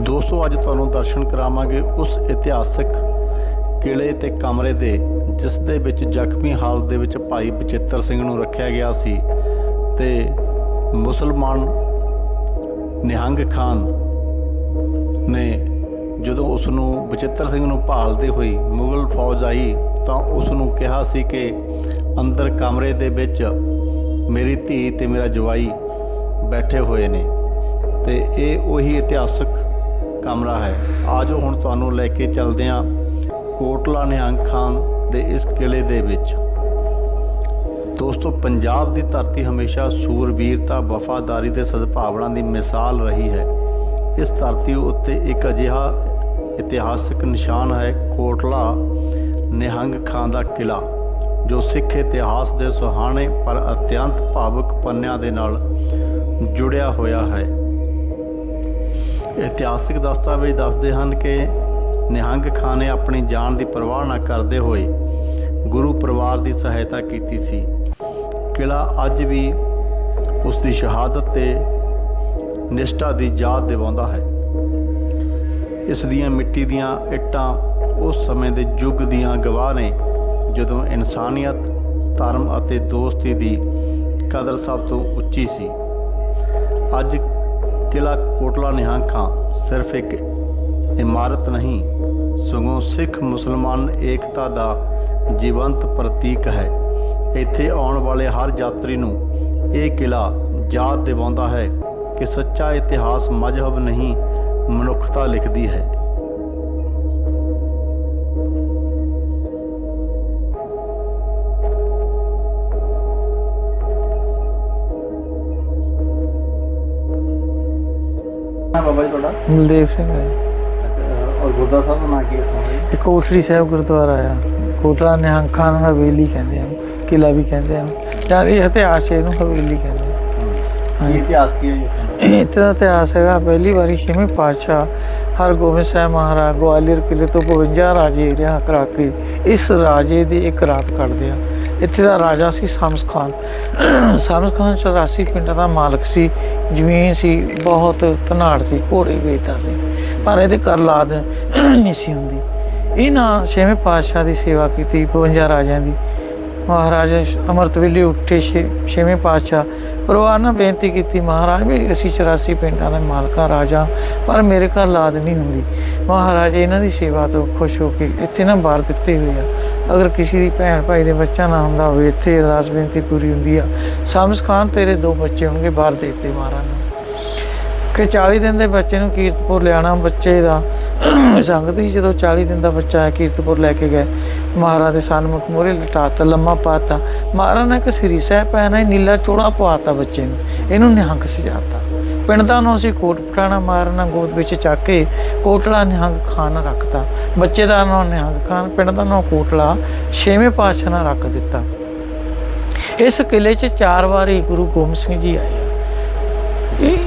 ਦੋਸਤੋ, ਅੱਜ ਤੁਹਾਨੂੰ ਦਰਸ਼ਨ ਕਰਾਵਾਂਗੇ ਉਸ ਇਤਿਹਾਸਕ ਕਿਲੇ ਤੇ ਕਮਰੇ ਦੇ, ਜਿਸ ਦੇ ਵਿੱਚ ਜ਼ਖਮੀ ਹਾਲਤ ਦੇ ਵਿੱਚ ਭਾਈ ਬਚਿੱਤਰ ਸਿੰਘ ਨੂੰ ਰੱਖਿਆ ਗਿਆ ਸੀ ਤੇ ਮੁਸਲਮਾਨ ਨਿਹੰਗ ਖਾਨ ਨੇ ਜਦੋਂ ਉਸ ਨੂੰ ਬਚਿੱਤਰ ਸਿੰਘ ਨੂੰ ਭਾਲਦੇ ਹੋਈ ਮੁਗਲ ਫੌਜ ਆਈ, ਤਾਂ ਉਸ ਨੂੰ ਕਿਹਾ ਸੀ ਕਿ ਅੰਦਰ ਕਮਰੇ ਦੇ ਵਿੱਚ ਮੇਰੀ ਧੀ ਤੇ ਮੇਰਾ ਜਵਾਈ ਬੈਠੇ ਹੋਏ ਨੇ ਤੇ ਇਹ ਉਹੀ ਇਤਿਹਾਸਕ ਕਮਰਾ ਹੈ। ਆਜੋ ਹੁਣ ਤੁਹਾਨੂੰ ਲੈ ਕੇ ਚੱਲਦੇ ਹਾਂ ਕੋਟਲਾ ਨਿਹੰਗ ਖਾਨ ਦੇ ਇਸ ਕਿਲੇ ਦੇ ਵਿੱਚ। ਦੋਸਤੋ, ਪੰਜਾਬ ਦੀ ਧਰਤੀ ਹਮੇਸ਼ਾ ਸੂਰਬੀਰਤਾ ਵਫਾਦਾਰੀ ਤੇ ਸਦਭਾਵਨਾ ਦੀ ਮਿਸਾਲ ਰਹੀ ਹੈ। ਇਸ ਧਰਤੀ ਉੱਤੇ ਇੱਕ ਅਜਿਹਾ ਇਤਿਹਾਸਕ ਨਿਸ਼ਾਨ ਹੈ, ਕੋਟਲਾ ਨਿਹੰਗ ਖਾਨ ਦਾ ਕਿਲਾ, ਜੋ ਸਿੱਖ ਇਤਿਹਾਸ ਦੇ ਸੁਹਾਣੇ ਪਰ ਅਤਿਅੰਤ ਭਾਵੁਕ ਪੰਨਿਆਂ ਦੇ ਨਾਲ ਜੁੜਿਆ ਹੋਇਆ ਹੈ। ਇਤਿਹਾਸਿਕ ਦਸਤਾਵੇਜ਼ ਦੱਸਦੇ ਹਨ ਕਿ ਨਿਹੰਗ ਖਾਨ ਨੇ ਆਪਣੀ ਜਾਨ ਦੀ ਪਰਵਾਹ ਨਾ ਕਰਦੇ ਹੋਏ ਗੁਰੂ ਪਰਿਵਾਰ ਦੀ ਸਹਾਇਤਾ ਕੀਤੀ ਸੀ। ਕਿਲਾ ਅੱਜ ਵੀ ਉਸ ਦੀ ਸ਼ਹਾਦਤ ਤੇ ਨਿਸ਼ਠਾ ਦੀ ਯਾਦ ਦਿਵਾਉਂਦਾ ਹੈ। ਇਸ ਦੀਆਂ ਮਿੱਟੀ ਦੀਆਂ ਇੱਟਾਂ ਉਸ ਸਮੇਂ ਦੇ ਯੁੱਗ ਦੀਆਂ ਗਵਾਹ ਨੇ, ਜਦੋਂ ਇਨਸਾਨੀਅਤ, ਧਰਮ ਅਤੇ ਦੋਸਤੀ ਦੀ ਕਦਰ ਸਭ ਤੋਂ ਉੱਚੀ ਸੀ। ਅੱਜ ਕਿਲਾ ਕੋਟਲਾ ਨਿਹੰਗ ਖਾਂ ਸਿਰਫ ਇੱਕ ਇਮਾਰਤ ਨਹੀਂ ਸਗੋਂ ਸਿੱਖ ਮੁਸਲਮਾਨ ਏਕਤਾ ਦਾ ਜੀਵੰਤ ਪ੍ਰਤੀਕ ਹੈ ਇੱਥੇ ਆਉਣ ਵਾਲੇ ਹਰ ਯਾਤਰੀ ਨੂੰ ਇਹ ਕਿਲਾ ਯਾਦ ਦਿਵਾਉਂਦਾ ਹੈ ਕਿ ਸੱਚਾ ਇਤਿਹਾਸ ਮਜ਼ਹਬ ਨਹੀਂ ਮਨੁੱਖਤਾ ਲਿਖਦੀ ਹੈ ਬਾਬਾ ਜੀ ਤੁਹਾਡਾ? ਬਲਦੇਵ ਸਿੰਘ ਹੈ। ਔਰ ਗੁਰਦਾ ਸਾਹਿਬ ਦਾ ਨਾਂ ਕੀ ਹੈ ਇਹ ਕੋਟਲੀ ਸਾਹਿਬ ਗੁਰਦੁਆਰਾ ਆ। ਕੋਟਲਾ ਨਿਹੰਗ ਖਾਨ ਹਵੇਲੀ ਕਹਿੰਦੇ ਆ ਕਿਲਾ ਵੀ ਕਹਿੰਦੇ ਆ ਜਾਂ ਇਹ ਇਤਿਹਾਸ ਹੈ, ਇਹਨੂੰ ਹਵੇਲੀ ਕਹਿੰਦੇ ਆ ਇਹ ਇਤਿਹਾਸ ਕੀ ਹੈ ਜੀ ਇਹ ਇੱਥੇ ਦਾ ਇਤਿਹਾਸ ਹੈਗਾ ਪਹਿਲੀ ਵਾਰੀ ਛੇਵੇਂ ਪਾਤਸ਼ਾਹ ਹਰਗੋਬਿੰਦ ਸਾਹਿਬ ਮਹਾਰਾਜ ਗਵਾਲੀਅਰ ਕਿਲੇ ਤੋਂ 52 ਰਾਜੇ ਰਿਹਾ ਕਰਾ ਕੇ ਇਸ ਰਾਜੇ ਦੀ ਇੱਕ ਰਾਤ ਕੱਢਦੇ ਆ। ਇੱਥੇ ਦਾ ਰਾਜਾ ਸੀ ਸ਼ਮਸ ਖਾਨ। ਸ਼ਮਸ ਖਾਨ 84 ਪਿੰਡਾਂ ਦਾ ਮਾਲਕ ਸੀ, ਜ਼ਮੀਨ ਸੀ, ਬਹੁਤ ਧਨਾੜ ਸੀ, ਘੋੜੇ ਵੇਚਦਾ ਸੀ, ਪਰ ਇਹਦੇ ਕਰ ਲਾਦ ਨਹੀਂ ਸੀ ਹੁੰਦੀ। ਇਹਨਾਂ ਛੇਵੇਂ ਪਾਤਸ਼ਾਹ ਦੀ ਸੇਵਾ ਕੀਤੀ 52 ਰਾਜਿਆਂ ਦੀ। ਮਹਾਰਾਜਾ ਅੰਮ੍ਰਿਤ ਵੇਲੇ ਉੱਠੇ ਛੇ- ਛੇਵੇਂ ਪਾਤਸ਼ਾਹ ਪਰਿਵਾਰ ਨਾਲ ਬੇਨਤੀ ਕੀਤੀ, ਮਹਾਰਾਜ ਵੀ ਅਸੀਂ 84 ਪਿੰਡਾਂ ਦਾ ਮਾਲਕਾ ਰਾਜਾ, ਪਰ ਮੇਰੇ ਘਰ ਲਾਦ ਨਹੀਂ ਹੁੰਦੀ। ਮਹਾਰਾਜ, ਇਹਨਾਂ ਦੀ ਸੇਵਾ ਤੋਂ ਖੁਸ਼ ਹੋ ਕੇ ਇੱਥੇ ਨਾ ਬਾਰ ਦਿੱਤੇ ਹੋਏ ਆ। ਅਗਰ ਕਿਸੇ ਦੀ ਭੈਣ ਭਾਈ ਦੇ ਬੱਚਾ ਨਾ ਹੁੰਦਾ ਹੋਵੇ, ਇੱਥੇ ਅਰਦਾਸ ਬੇਨਤੀ ਪੂਰੀ ਹੁੰਦੀ ਆ। ਸ਼ਮਸ ਖਾਨ, ਤੇਰੇ ਦੋ ਬੱਚੇ ਹੋਣਗੇ ਬਾਹਰ ਦੇ ਦਿੱਤੇ ਮਹਾਰਾਜ ਨੇ। ਕਿ 40 ਦਿਨ ਦੇ ਬੱਚੇ ਨੂੰ ਕੀਰਤਪੁਰ ਲਿਆਣਾ ਬੱਚੇ ਦਾ। ਸੰਗਤ ਹੀ ਜਦੋਂ 40 ਦਿਨ ਦਾ ਬੱਚਾ ਆਇਆ, ਕੀਰਤਪੁਰ ਲੈ ਕੇ ਗਏ। ਮਹਾਰਾਜ ਦੇ ਸਨਮੁਖ ਮੋਰੇ ਲਟਾਤਾ ਲੰਮਾ ਪਾਤਾ ਮਹਾਰਾਜ ਨੇ ਇੱਕ ਸ੍ਰੀ ਸਾਹਿਬ ਪੈਣਾ ਨੀਲਾ ਚੋੜਾ ਪਵਾਤਾ ਬੱਚੇ ਨੂੰ। ਇਹਨੂੰ ਨਿਹੰਗ ਸਜਾਤਾ। ਪਿੰਡ ਦਾ ਨੂੰ ਅਸੀਂ ਕੋਟ ਪਟਾਣਾ ਮਾਰਨਾ ਗੋਦ ਵਿੱਚ ਚੱਕ ਕੇ ਕੋਟਲਾ ਨਿਹੰਗ ਖਾਨ ਰੱਖਤਾ ਬੱਚੇ ਦਾ ਨਾਂ ਨਿਹੰਗ ਖਾਨ, ਪਿੰਡ ਦਾ ਨਾਂ ਕੋਟਲਾ, ਛੇਵੇਂ ਪਾਤਸ਼ਾਹ ਨਾਲ ਰੱਖ ਦਿੱਤਾ। ਇਸ ਕਿਲੇ 'ਚ ਚਾਰ ਵਾਰੀ ਗੁਰੂ ਗੋਬਿੰਦ ਸਿੰਘ ਜੀ ਆਏ।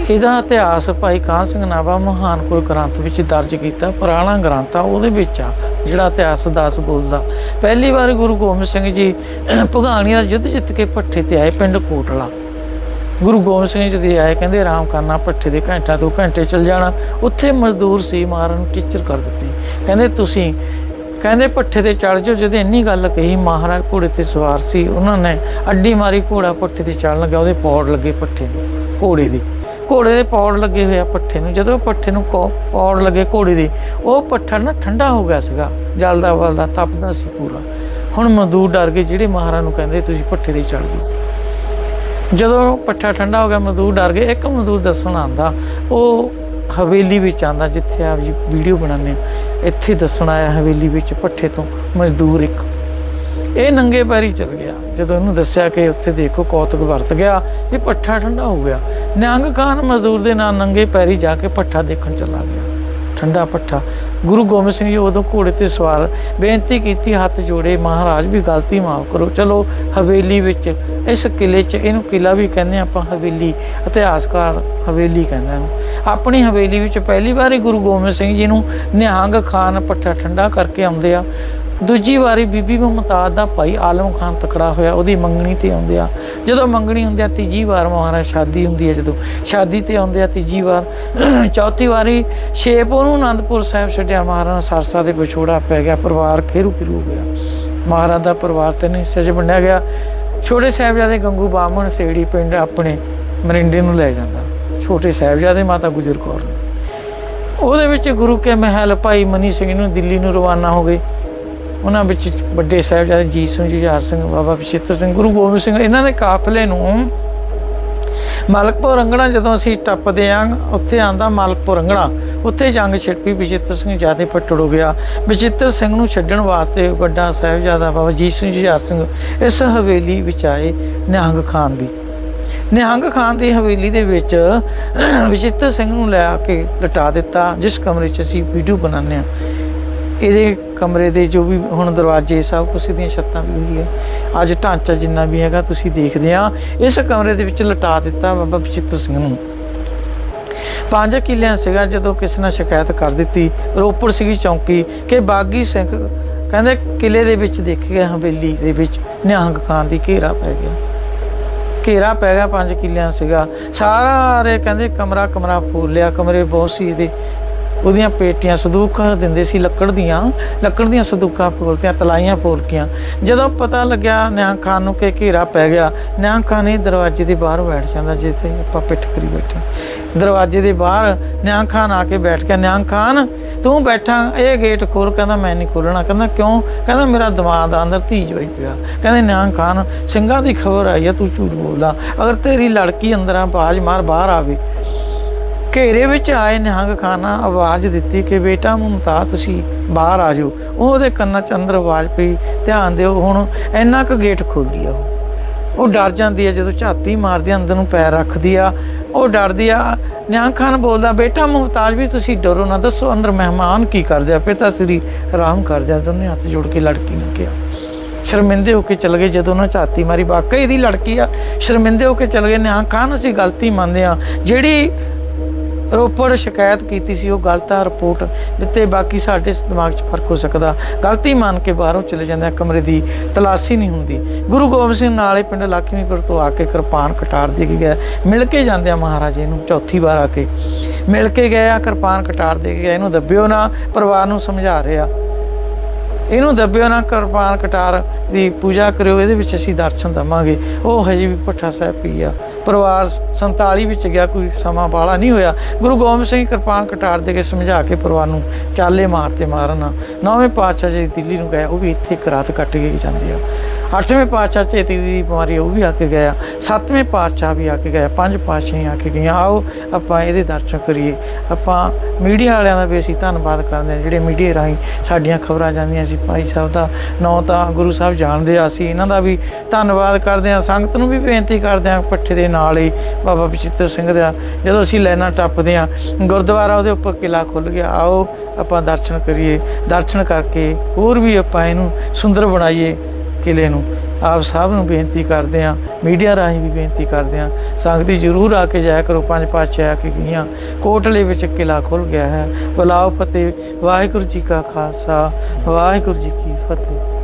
ਇਹਦਾ ਇਤਿਹਾਸ ਭਾਈ ਕਾਹਨ ਸਿੰਘ ਨਾਭਾ ਮਹਾਨ ਕੁਲ ਗ੍ਰੰਥ ਵਿੱਚ ਦਰਜ ਕੀਤਾ, ਪੁਰਾਣਾ ਗ੍ਰੰਥ ਆ, ਉਹਦੇ ਵਿੱਚ ਆ, ਜਿਹੜਾ ਇਤਿਹਾਸ ਦੱਸ ਬੋਲਦਾ। ਪਹਿਲੀ ਵਾਰ ਗੁਰੂ ਗੋਬਿੰਦ ਸਿੰਘ ਜੀ ਭਗਾਣੀਆਂ ਦਾ ਯੁੱਧ ਜਿੱਤ ਕੇ ਪੱਠੇ ਤੇ ਆਏ ਪਿੰਡ ਕੋਟਲਾ। ਗੁਰੂ ਗੋਬਿੰਦ ਸਿੰਘ ਜੀ ਦੇ ਆਏ, ਕਹਿੰਦੇ ਆਰਾਮ ਕਰਨਾ ਪੱਠੇ ਦੇ ਘੰਟਾ ਦੋ ਘੰਟੇ ਚਲ ਜਾਣਾ, ਉੱਥੇ ਮਜ਼ਦੂਰ ਸੀ ਮਾਰਨ ਨੂੰ ਟੀਚਰ ਕਰ ਦਿੱਤੀ। ਕਹਿੰਦੇ ਤੁਸੀਂ, ਕਹਿੰਦੇ ਪੱਠੇ ਤੇ ਚੜ ਜਾਓ, ਜਦੋਂ ਇੰਨੀ ਗੱਲ ਕਹੀ, ਮਹਾਰਾਜ ਘੋੜੇ ਤੇ ਸਵਾਰ ਸੀ, ਉਹਨਾਂ ਨੇ ਅੱਡੀ ਮਾਰੀ ਘੋੜਾ ਪੱਠੇ ਤੇ ਚੜਨ ਲੱਗਾ ਉਹਦੇ ਪੌੜ ਲੱਗੇ ਪੱਠੇ ਨੂੰ, ਘੋੜੇ ਦੀ। ਘੋੜੇ ਦੇ ਪੌੜ ਲੱਗੇ ਹੋਏ ਆ ਪੱਠੇ ਨੂੰ। ਜਦੋਂ ਪੱਠੇ ਨੂੰ ਕੋ- ਪੌੜ ਲੱਗੇ ਘੋੜੇ ਦੇ, ਉਹ ਪੱਠਾ ਨਾ ਠੰਡਾ ਹੋ ਗਿਆ ਸੀਗਾ, ਜਲਦਾ ਵਲਦਾ ਤਪਦਾ ਸੀ ਪੂਰਾ। ਹੁਣ ਮਜ਼ਦੂਰ ਡਰ ਗਏ, ਜਿਹੜੇ ਮਹਾਰਾਜ ਨੂੰ ਕਹਿੰਦੇ, ਤੁਸੀਂ ਪੱਠੇ ਤੇ ਚੜ ਜਾਓ। ਜਦੋਂ ਪੱਠਾ ਠੰਡਾ ਹੋ ਗਿਆ, ਮਜ਼ਦੂਰ ਡਰ ਗਏ। ਇੱਕ ਮਜ਼ਦੂਰ ਦੱਸਣ ਆਂਦਾ ਉਹ ਹਵੇਲੀ ਵਿੱਚ ਆਂਦਾ ਜਿੱਥੇ ਆਪ ਜੀ ਵੀਡੀਓ ਬਣਾਉਂਦੇ ਆ। ਇੱਥੇ ਦੱਸਣ ਆਇਆ, ਹਵੇਲੀ ਵਿੱਚ ਪੱਠੇ ਤੋਂ ਮਜ਼ਦੂਰ ਇੱਕ ਇਹ ਨੰਗੇ ਪੈਰੀ ਚਲ ਗਿਆ। ਜਦੋਂ ਇਹਨੂੰ ਦੱਸਿਆ ਕਿ ਉੱਥੇ ਦੇਖੋ ਕੌਤਕ ਵਰਤ ਗਿਆ, ਇਹ ਪੱਠਾ ਠੰਡਾ ਹੋ ਗਿਆ। ਨਿਹੰਗ ਖਾਨ ਮਜ਼ਦੂਰ ਦੇ ਨਾਲ ਨੰਗੇ ਪੈਰੀ ਜਾ ਕੇ ਪੱਠਾ ਦੇਖਣ ਚਲਾ ਗਿਆ। ਠੰਡਾ ਪੱਠਾ। ਗੁਰੂ ਗੋਬਿੰਦ ਸਿੰਘ ਜੀ ਉਦੋਂ ਘੋੜੇ ਤੇ ਸਵਾਰ, ਬੇਨਤੀ ਕੀਤੀ, ਹੱਥ ਜੋੜੇ, ਮਹਾਰਾਜ ਵੀ ਗਲਤੀ ਮਾਫ ਕਰੋ। ਚਲੋ, ਹਵੇਲੀ ਵਿੱਚ, ਇਸ ਕਿਲੇ 'ਚ ਇਹਨੂੰ ਕਿਲਾ ਵੀ ਕਹਿੰਦੇ ਆਪਾਂ, ਹਵੇਲੀ, ਇਤਿਹਾਸਕਾਰ ਹਵੇਲੀ ਕਹਿੰਦੇ ਨੇ ਆਪਣੀ ਹਵੇਲੀ ਵਿੱਚ ਪਹਿਲੀ ਵਾਰੀ ਗੁਰੂ ਗੋਬਿੰਦ ਸਿੰਘ ਜੀ ਨੂੰ ਨਿਹੰਗ ਖਾਨ ਪੱਠਾ ਠੰਡਾ ਕਰਕੇ ਆਉਂਦੇ ਆ। ਦੂਜੀ ਵਾਰੀ ਬੀਬੀ ਮੁਮਤਾਜ਼ ਦਾ ਭਾਈ ਆਲਮ ਖਾਨ ਤਕੜਾ ਹੋਇਆ, ਉਹਦੀ ਮੰਗਣੀ ਤੇ ਆਉਂਦੇ ਆ। ਜਦੋਂ ਮੰਗਣੀ ਹੁੰਦੀ ਆ, ਤੀਜੀ ਵਾਰ ਮਹਾਰਾਜ ਸ਼ਾਦੀ ਹੁੰਦੀ ਹੈ ਜਦੋਂ। ਸ਼ਾਦੀ ਤੇ ਆਉਂਦੇ ਆ ਤੀਜੀ ਵਾਰ। ਚੌਥੀ ਵਾਰੀ ਛੇਪੋ ਉਹਨੂੰ ਆਨੰਦਪੁਰ ਸਾਹਿਬ ਛੱਡਿਆ। ਮਹਾਰਾਜ ਸਰਸਾ ਦੇ ਵਿਛੋੜਾ ਪੈ ਗਿਆ, ਪਰਿਵਾਰ ਖੇਰੂ ਖੇਰੂ ਗਿਆ। ਮਹਾਰਾਜ ਦਾ ਪਰਿਵਾਰ ਤੇ ਨਹੀਂ ਸਜ ਬਣਿਆ ਗਿਆ। ਛੋਟੇ ਸਾਹਿਬਜ਼ਾਦੇ ਗੰਗੂ ਬਾਮਣ ਸੇੜੀ ਪਿੰਡ ਆਪਣੇ ਮਰਿੰਡੇ ਨੂੰ ਲੈ ਜਾਂਦਾ। ਛੋਟੇ ਸਾਹਿਬਜ਼ਾਦੇ ਮਾਤਾ ਗੁਜਰ ਕੌਰ ਨੂੰ। ਉਹਦੇ ਵਿੱਚ ਗੁਰੂ ਕੇ ਮਹਿਲ ਭਾਈ ਮਨੀ ਸਿੰਘ ਨੂੰ ਦਿੱਲੀ ਨੂੰ ਰਵਾਨਾ ਹੋ ਗਏ। ਉਹਨਾਂ ਵਿੱਚ ਵੱਡੇ ਸਾਹਿਬਜ਼ਾਦੇ ਜੀਤ ਸਿੰਘ, ਜੁਝਾਰ ਸਿੰਘ, ਬਾਬਾ ਬਚਿੱਤਰ ਸਿੰਘ, ਗੁਰੂ ਗੋਬਿੰਦ ਸਿੰਘ, ਇਹਨਾਂ ਦੇ ਕਾਫਲੇ ਨੂੰ ਮਲਕਪੁਰ ਰੰਗਣਾ ਜਦੋਂ ਅਸੀਂ ਟੱਪਦੇ ਆਂ, ਉੱਥੇ ਆਂਦਾ ਮਲਕਪੁਰ ਰੰਗਣਾ। ਉੱਥੇ ਜੰਗ ਛਿੜ ਬਚਿੱਤਰ ਸਿੰਘ ਜਿਆਦੇ ਪੱਟੜ ਹੋ ਗਿਆ। ਬਚਿੱਤਰ ਸਿੰਘ ਨੂੰ ਛੱਡਣ ਵਾਸਤੇ ਵੱਡਾ ਸਾਹਿਬਜ਼ਾਦਾ ਬਾਬਾ ਜੀਤ ਸਿੰਘ, ਜੁਝਾਰ ਸਿੰਘ ਇਸ ਹਵੇਲੀ ਵਿੱਚ ਆਏ ਨਿਹੰਗ ਖਾਨ ਦੀ। ਨਿਹੰਗ ਖਾਨ ਦੀ ਹਵੇਲੀ ਦੇ ਵਿੱਚ ਵਿਚਿੱਤਰ ਸਿੰਘ ਨੂੰ ਲੈ ਆ ਕੇ ਲਟਾ ਦਿੱਤਾ, ਜਿਸ ਕਮਰੇ 'ਚ ਅਸੀਂ ਵੀਡੀਓ ਬਣਾਉਂਦੇ ਆ। ਇਹਦੇ ਕਮਰੇ ਦੇ ਜੋ ਵੀ ਹੁਣ ਦਰਵਾਜ਼ੇ ਸਭ ਕੁਛ ਦੀਆਂ ਛੱਤਾਂ ਵੀ ਹੋਈ ਹੈ ਅੱਜ ਢਾਂਚਾ ਜਿੰਨਾ ਵੀ ਹੈਗਾ, ਤੁਸੀਂ ਦੇਖਦੇ ਆ। ਇਸ ਕਮਰੇ ਦੇ ਵਿੱਚ ਲਟਾ ਦਿੱਤਾ ਬਾਬਾ ਬਚਿੱਤਰ ਸਿੰਘ ਨੂੰ। ਪੰਜ ਕਿੱਲਿਆਂ ਸੀਗਾ, ਜਦੋਂ ਕਿਸੇ ਨੇ ਸ਼ਿਕਾਇਤ ਕਰ ਦਿੱਤੀ। ਰੋਪੜ ਸੀਗੀ ਚੌਂਕੀ ਕਿ ਬਾਗੀ ਸਿੰਘ ਕਹਿੰਦੇ ਕਿਲੇ ਦੇ ਵਿੱਚ ਦੇਖ ਗਿਆ, ਹਵੇਲੀ ਦੇ ਵਿੱਚ ਨਿਹੰਗ ਖਾਨ ਦੀ ਘੇਰਾ ਪੈ ਗਿਆ। ਘੇਰਾ ਪੈ ਗਿਆ ਪੰਜ ਕਿੱਲਿਆਂ ਸੀਗਾ। ਸਾਰੇ ਕਹਿੰਦੇ ਕਮਰਾ ਕਮਰਾ ਫੋਲ ਲਿਆ ਕਮਰੇ ਬਹੁਤ ਸੀ ਇਹਦੇ। ਉਹਦੀਆਂ ਪੇਟੀਆਂ ਸੰਦੂਕ ਦਿੰਦੇ ਸੀ ਲੱਕੜ ਦੀਆਂ ਲੱਕੜ ਦੀਆਂ ਸੰਦੂਕਾਂ ਫੋਲਤੀਆਂ ਤਲਾਈਆਂ ਫੋਲਕੀਆਂ ਜਦੋਂ ਪਤਾ ਲੱਗਿਆ ਨਿਹੰਗ ਖਾਨ ਨੂੰ ਕਿ ਘੇਰਾ ਪੈ ਗਿਆ ਨਿਆਂ ਖਾਨ ਇਹ ਦਰਵਾਜ਼ੇ ਦੇ ਬਾਹਰ ਬੈਠ ਜਾਂਦਾ ਜਿੱਥੇ ਆਪਾਂ ਪਿੱਠ ਕਰੀ ਬੈਠੇ। ਦਰਵਾਜ਼ੇ ਦੇ ਬਾਹਰ ਨਿਹੰਗ ਖਾਨ ਆ ਕੇ ਬੈਠ ਗਿਆ ਨਿਹੰਗ ਖਾਨ, ਤੂੰ ਬੈਠਾ, ਇਹ ਗੇਟ ਖੋਲ। ਕਹਿੰਦਾ, ਮੈਂ ਨਹੀਂ ਖੋਲਣਾ। ਕਹਿੰਦਾ, ਕਿਉਂ? ਕਹਿੰਦਾ, ਮੇਰਾ ਦਿਮਾਗ ਦਾ ਅੰਦਰ ਧੀਜ ਹੋਈ ਪਿਆ। ਕਹਿੰਦੇ ਨਿਹੰਗ ਖਾਨ, ਸਿੰਘਾਂ ਦੀ ਖਬਰ ਆਈ ਆ, ਤੂੰ ਝੂਠ ਬੋਲਦਾ। ਅਗਰ ਤੇਰੀ ਲੜਕੀ ਅੰਦਰਾਂ ਬਾਜ ਮਾਰ ਬਾਹਰ ਆਵੇ ਘੇਰੇ ਵਿੱਚ ਆਏ ਨਿਹੰਗ ਖਾਨਾ ਆਵਾਜ਼ ਦਿੱਤੀ ਕਿ ਬੇਟਾ ਮੁਮਤਾ ਤੁਸੀਂ ਬਾਹਰ ਆ ਜਾਓ। ਉਹਦੇ ਕੰਨਾਂ 'ਚ ਅੰਦਰ ਆਵਾਜ਼ ਪਈ, ਧਿਆਨ ਦਿਓ ਹੁਣ, ਇੰਨਾ ਕੁ ਗੇਟ ਖੋਲਦੀ ਆ ਉਹ। ਡਰ ਜਾਂਦੀ ਆ ਜਦੋਂ ਝਾਤੀ ਮਾਰਦੀ ਆ, ਅੰਦਰ ਨੂੰ ਪੈਰ ਰੱਖਦੀ ਆ। ਉਹ ਡਰਦੀ ਆ, ਨਿਹੰਗ ਖਾਨ ਬੋਲਦਾ, ਬੇਟਾ ਮੁਮਤਾਜ ਵੀ ਤੁਸੀਂ ਡਰੋ ਨਾ, ਦੱਸੋ ਅੰਦਰ ਮਹਿਮਾਨ ਕੀ ਕਰਦੇ ਆ? ਪਿਤਾ ਸ੍ਰੀ ਆਰਾਮ ਕਰਦੇ ਆ ਦੋਨੇ ਹੱਥ ਜੋੜ ਕੇ ਲੜਕੀ ਨੂੰ ਕਿਹਾ। ਸ਼ਰਮਿੰਦੇ ਹੋ ਕੇ ਚਲ ਗਏ ਜਦੋਂ ਉਹਨਾਂ ਝਾਤੀ ਮਾਰੀ। ਵਾਕਈ ਦੀ ਲੜਕੀ ਆ। ਸ਼ਰਮਿੰਦੇ ਹੋ ਕੇ ਚਲ ਗਏ। ਨਿਹੰਗ ਖਾਨ, ਅਸੀਂ ਗਲਤੀ ਮੰਨਦੇ ਆ। ਜਿਹੜੀ ਰੋਪੜ ਸ਼ਿਕਾਇਤ ਕੀਤੀ ਸੀ, ਉਹ ਗਲਤ ਆ ਰਿਪੋਰਟ ਦਿੱਤੇ, ਬਾਕੀ ਸਾਡੇ ਦਿਮਾਗ 'ਚ ਫ਼ਰਕ ਹੋ ਸਕਦਾ। ਗਲਤੀ ਮੰਨ ਕੇ ਬਾਹਰੋਂ ਚਲੇ ਜਾਂਦੇ ਆ, ਕਮਰੇ ਦੀ ਤਲਾਸ਼ੀ ਨਹੀਂ ਹੁੰਦੀ। ਗੁਰੂ ਗੋਬਿੰਦ ਸਿੰਘ ਨਾਲੇ ਪਿੰਡ ਲక్ష్ਮੀਪੁਰ ਤੋਂ ਆ ਕੇ ਕਿਰਪਾਨ ਕਟਾਰ ਦੇ ਕੇ ਗਿਆ ਮਿਲ ਕੇ ਜਾਂਦੇ ਆ ਮਹਾਰਾਜੇ ਨੂੰ ਚੌਥੀ ਵਾਰ ਆ ਕੇ। ਮਿਲ ਕੇ ਗਏ ਆ, ਕਿਰਪਾਨ ਕਟਾਰ ਦੇ ਕੇ ਗਿਆ ਇਹਨੂੰ ਦੱਬਿਓ ਨਾ, ਪਰਿਵਾਰ ਨੂੰ ਸਮਝਾ ਰਿਹਾ ਇਹਨੂੰ ਦੱਬਿਓ ਨਾ ਕਿਰਪਾਨ ਕਟਾਰ ਦੀ ਪੂਜਾ ਕਰਿਓ, ਇਹਦੇ ਵਿੱਚ ਅਸੀਂ ਦਰਸ਼ਨ ਦਵਾਂਗੇ। ਉਹ ਹਜੇ ਵੀ ਭੱਠਾ ਸਾਹਿਬ ਪਈ ਆ। ਪਰਿਵਾਰ 47 ਵਿੱਚ ਗਿਆ, ਕੋਈ ਸਮਾਂ ਬਾਲਾ ਨਹੀਂ ਹੋਇਆ। ਗੁਰੂ ਗੋਬਿੰਦ ਸਿੰਘ ਕਿਰਪਾਨ ਕਟਾਰ ਦੇ ਕੇ ਸਮਝਾ ਕੇ ਪਰਿਵਾਰ ਨੂੰ ਚਾਲੇ ਮਾਰਤੇ ਮਾਰਨ। ਨੌਵੇਂ ਪਾਤਸ਼ਾਹ ਜੀ ਦਿੱਲੀ ਨੂੰ ਗਏ, ਉਹ ਵੀ ਇੱਥੇ ਇੱਕ ਰਾਤ ਕੱਟ ਕੇ ਜਾਂਦੇ ਆ। ਅੱਠਵੇਂ ਪਾਤਸ਼ਾਹ ਚੇਤੀ ਦੀ ਬਿਮਾਰੀ ਉਹ ਵੀ ਆ ਕੇ ਗਿਆ। ਸੱਤਵੇਂ ਪਾਤਸ਼ਾਹ ਵੀ ਆ ਕੇ ਗਿਆ। ਪੰਜ ਪਾਤਸ਼ਾਹ ਆ ਕੇ ਗਈਆਂ। ਆਓ ਆਪਾਂ ਇਹਦੇ ਦਰਸ਼ਨ ਕਰੀਏ। ਆਪਾਂ ਮੀਡੀਆ ਵਾਲਿਆਂ ਦਾ ਵੀ ਅਸੀਂ ਧੰਨਵਾਦ ਕਰਦੇ ਹਾਂ, ਜਿਹੜੇ ਮੀਡੀਆ ਰਾਹੀਂ ਸਾਡੀਆਂ ਖਬਰਾਂ ਜਾਂਦੀਆਂ ਸੀ। ਭਾਈ ਸਾਹਿਬ ਦਾ ਨਾਂ ਤਾਂ ਗੁਰੂ ਸਾਹਿਬ ਜਾਣਦੇ ਆ। ਅਸੀਂ ਇਹਨਾਂ ਦਾ ਵੀ ਧੰਨਵਾਦ ਕਰਦੇ ਹਾਂ। ਸੰਗਤ ਨੂੰ ਵੀ ਬੇਨਤੀ ਕਰਦੇ ਹਾਂ ਪੱਠੇ ਦੇ ਨਾਲ ਹੀ ਬਾਬਾ ਬਚਿੱਤਰ ਸਿੰਘ ਦਾ। ਜਦੋਂ ਅਸੀਂ ਲੈਣਾ ਟੱਪਦੇ ਹਾਂ, ਗੁਰਦੁਆਰਾ ਉਹਦੇ ਉੱਪਰ ਕਿਲਾ ਖੁੱਲ ਗਿਆ। ਆਓ ਆਪਾਂ ਦਰਸ਼ਨ ਕਰੀਏ। ਦਰਸ਼ਨ ਕਰਕੇ ਹੋਰ ਵੀ ਆਪਾਂ ਇਹਨੂੰ ਸੁੰਦਰ ਬਣਾਈਏ। ਕਿਲੇ ਨੂੰ। ਆਪ ਸਭ ਨੂੰ ਬੇਨਤੀ ਕਰਦੇ ਹਾਂ, ਮੀਡੀਆ ਰਾਹੀਂ ਵੀ ਬੇਨਤੀ ਕਰਦੇ ਹਾਂ, ਸੰਗਤੀ ਜਰੂਰ ਆ ਕੇ ਜਾਇਆ ਕਰੋ। ਪੰਜ ਪਾਤਸ਼ਾਹ ਆ ਕੇ ਗਈਆਂ। ਕੋਟਲੇ ਵਿੱਚ ਕਿਲਾ ਖੁੱਲ ਗਿਆ ਹੈ। ਬੁਲਾਓ ਫਤਿਹ। ਵਾਹਿਗੁਰੂ ਜੀ ਕਾ ਖਾਲਸਾ। ਵਾਹਿਗੁਰੂ ਜੀ ਕੀ ਫਤਿਹ।